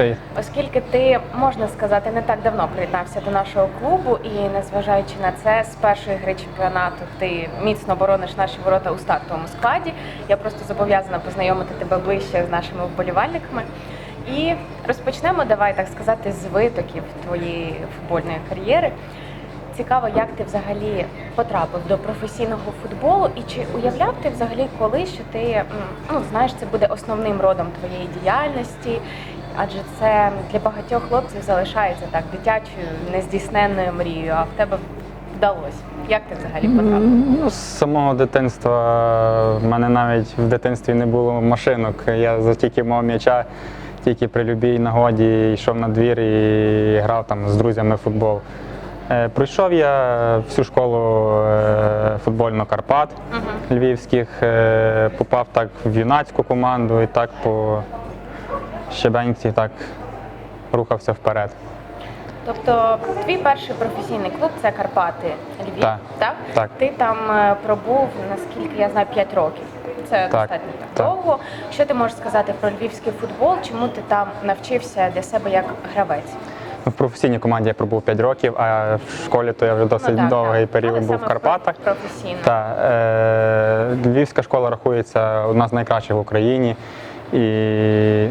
Привіт. Оскільки ти можна сказати не так давно приєднався до нашого клубу, і незважаючи на це, з першої гри чемпіонату ти міцно борониш наші ворота у стартовому складі. Я просто зобов'язана познайомити тебе ближче з нашими вболівальниками. І розпочнемо, давай так сказати, з витоків твоєї футбольної кар'єри. Цікаво, як ти взагалі потрапив до професійного футболу, і чи уявляв ти взагалі коли, що ти ну знаєш, це буде основним родом твоєї діяльності, адже це для багатьох хлопців залишається так дитячою, нездійсненною мрією, а в тебе вдалося. Як ти взагалі потрапив? Ну, з самого дитинства в мене навіть в дитинстві не було машинок. Я за тільки мав м'яча, тільки при любій нагоді йшов на двір і грав там з друзями в футбол. Е, Пройшов я всю школу е, футбольну Карпат львівських, е, попав так в юнацьку команду і так по щебенці так рухався вперед. Тобто, твій перший професійний клуб це Карпати Львів, Так. Так. Ти там е, пробув, наскільки я знаю, 5 років. Це Так. достатньо так Так. довго. Що ти можеш сказати про львівський футбол? Чому ти там навчився для себе як гравець? В професійній команді я пробув 5 років, а в школі то я вже досить Ну, так, довгий так. період Але був в Карпатах. Професійно. Та, е, Львівська школа рахується одна з найкращих в Україні. І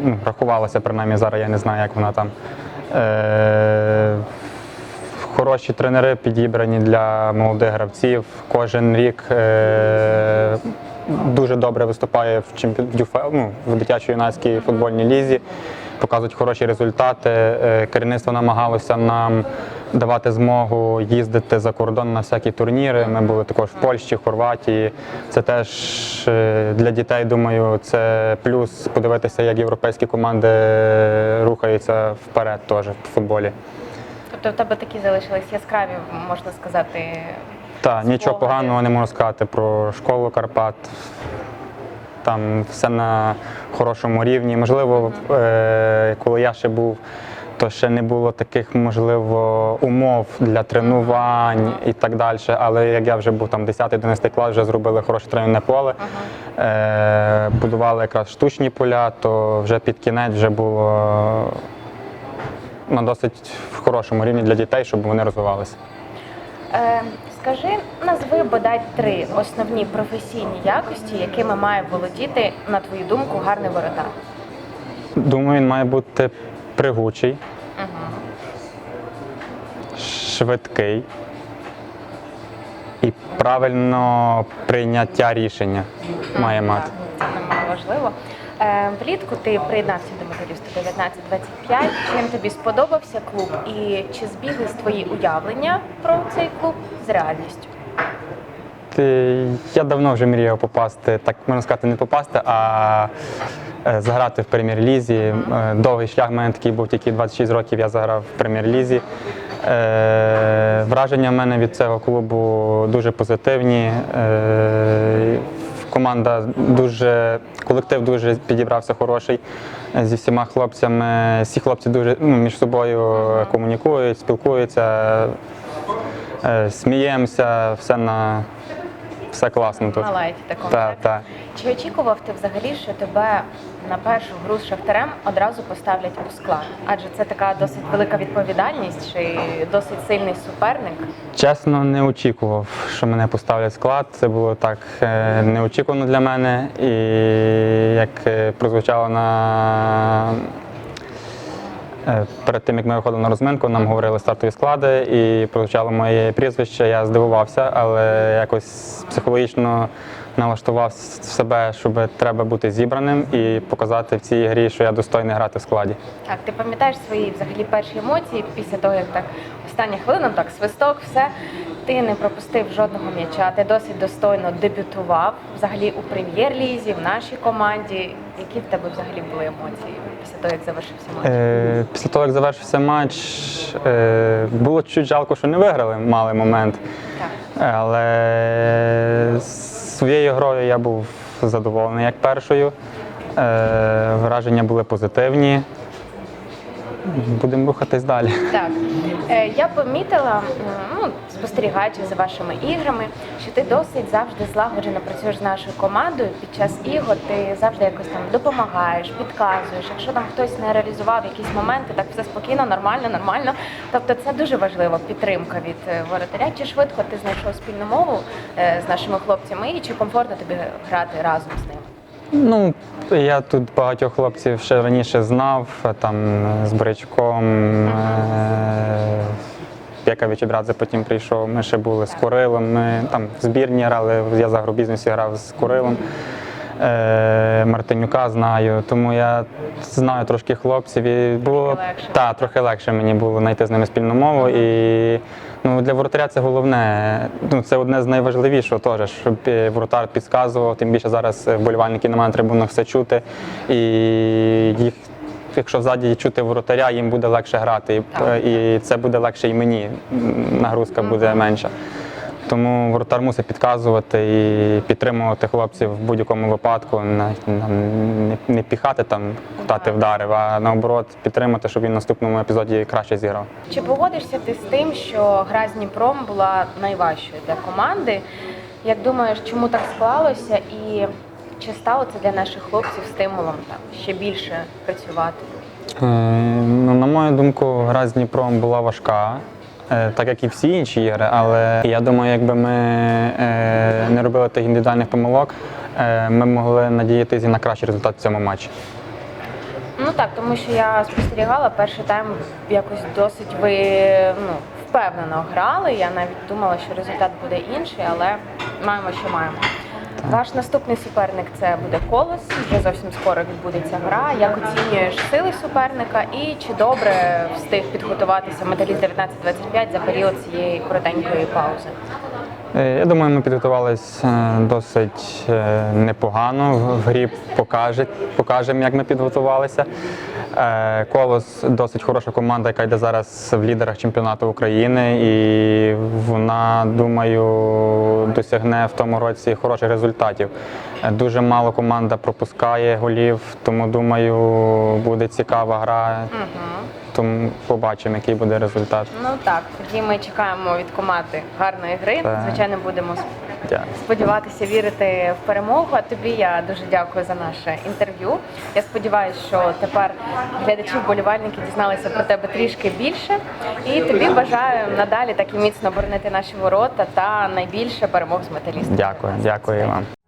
ну, рахувалася, принаймні зараз я не знаю, як вона там. Е, хороші тренери підібрані для молодих гравців. Кожен рік е, дуже добре виступає в чемпі... ну, в дитячо-юнацькій футбольній лізі, показують хороші результати. Е, Керівництво намагалося нам давати змогу їздити за кордон на всякі турніри. Ми були також в Польщі, Хорватії. Це теж е, для дітей, думаю, це плюс подивитися, як європейські команди рухаються вперед теж в футболі. Тобто в тебе такі залишились яскраві, можна сказати. Так, нічого поганого не можу сказати про школу Карпат. Там все на хорошому рівні. Можливо, е, коли я ще був, то ще не було таких, можливо, умов для тренувань і так далі. Але як я вже був там 10-11 клас, вже зробили хороше тренувальне поле, е, будували якраз штучні поля, то вже під кінець вже було на досить в хорошому рівні для дітей, щоб вони розвивалися. Е, скажи, назви бодай три основні професійні якості, якими має володіти, на твою думку, гарний воротар. Думаю, він має бути пригучий, швидкий і правильно прийняття рішення має мати. Це немало важливо. Е, влітку ти приєднався до металісту 19-25. Чим тобі сподобався клуб і чи збіглись твої уявлення про цей клуб з реальністю? Я давно вже мріяв попасти, так можна сказати, не попасти, а е, заграти в прем'єр-лізі. Е, Довгий шлях в мене такий був, тільки 26 років я заграв в прем'єр-лізі. Е, Враження в мене від цього клубу дуже позитивні. Команда дуже, колектив дуже підібрався хороший зі всіма хлопцями. Всі хлопці дуже ну, між собою комунікують, спілкуються, сміємося, все на все класно тут. На лайті такому. Так, так. Чи очікував ти взагалі, що тебе на першу гру з шахтарем одразу поставлять у склад? Адже це така досить велика відповідальність чи досить сильний суперник. Чесно, не очікував, що мене поставлять в склад. Це було так е, неочікувано для мене. І як е, прозвучало на перед тим, як ми виходили на розминку, нам говорили стартові склади і прозвучало моє прізвище. Я здивувався, але якось психологічно налаштував себе, щоб треба бути зібраним і показати в цій грі, що я достойний грати в складі. Так, ти пам'ятаєш свої взагалі перші емоції після того, як так остання хвилина, так, свисток, все. Ти не пропустив жодного м'яча, ти досить достойно дебютував взагалі у прем'єр-лізі, в нашій команді. Які в тебе взагалі були емоції після того, як завершився матч? Е, Після того, як завершився матч, е, було чуть жалко, що не виграли, мали момент. Так. Але своєю грою я був задоволений як першою. Е, Враження були позитивні. Будемо рухатись далі. Так, Е, я помітила, ну, спостерігаючи за вашими іграми, що ти досить завжди злагоджено працюєш з нашою командою. Під час ігор ти завжди якось там допомагаєш, підказуєш. Якщо там хтось не реалізував якісь моменти, так все спокійно, нормально, нормально. Тобто це дуже важлива підтримка від е, воротаря. Чи швидко ти знайшов спільну мову е, з нашими хлопцями і чи комфортно тобі грати разом з ними? Ну, я тут багатьох хлопців ще раніше знав, там з Бричком. Е- Яка Вічебрадзе потім прийшов. Ми ще були з Курилом. Ми там в збірні грали, я за агробізнесі грав з Курилом. Е, Мартинюка знаю, тому я знаю трошки хлопців. І було легше. та, трохи легше мені було знайти з ними спільну мову. І ну, для воротаря це головне. Ну, це одне з найважливішого теж, щоб е, воротар підказував. Тим більше зараз е, вболівальники на мене трибунах все чути. І їх, якщо ззаді чути воротаря, їм буде легше грати. І, і це буде легше і мені. Нагрузка буде менша. Тому воротар мусить підказувати і підтримувати хлопців в будь-якому випадку, не, не, не піхати там, кутати вдарив, а наоборот підтримати, щоб він в наступному епізоді краще зіграв. Чи погодишся ти з тим, що гра з Дніпром була найважчою для команди? Як думаєш, чому так склалося, і чи стало це для наших хлопців стимулом там ще більше працювати? Е, ну, на мою думку, гра з Дніпром була важка. Е, Так як і всі інші ігри, але я думаю, якби ми е, не робили тих індивідуальних помилок, е, ми могли надіятися на кращий результат в цьому матчі. Ну так, тому що я спостерігала перший тайм якось досить ви ну, впевнено грали. Я навіть думала, що результат буде інший, але маємо, що маємо. Ваш наступний суперник це буде колос. Вже зовсім скоро відбудеться гра. Як оцінюєш сили суперника і чи добре встиг підготуватися металіст 1925 за період цієї коротенької паузи? Е, Я думаю, ми підготувалися е, досить е, непогано. В грі покаже, покажемо, як ми підготувалися. Е, Колос досить хороша команда, яка йде зараз в лідерах чемпіонату України, і вона, думаю, досягне в тому році хороших результатів. Дуже мало команда пропускає голів, тому думаю, буде цікава гра. Тому побачимо, який буде результат. Ну так, тоді ми чекаємо від команди гарної гри. Так. Звичайно, будемо Дякую. сподіватися вірити в перемогу. А тобі я дуже дякую за наше інтерв'ю. Я сподіваюся, що тепер глядачі вболівальники дізналися про тебе трішки більше. І тобі бажаю надалі так і міцно боронити наші ворота та найбільше перемог з металістами. Дякую, дякую вам.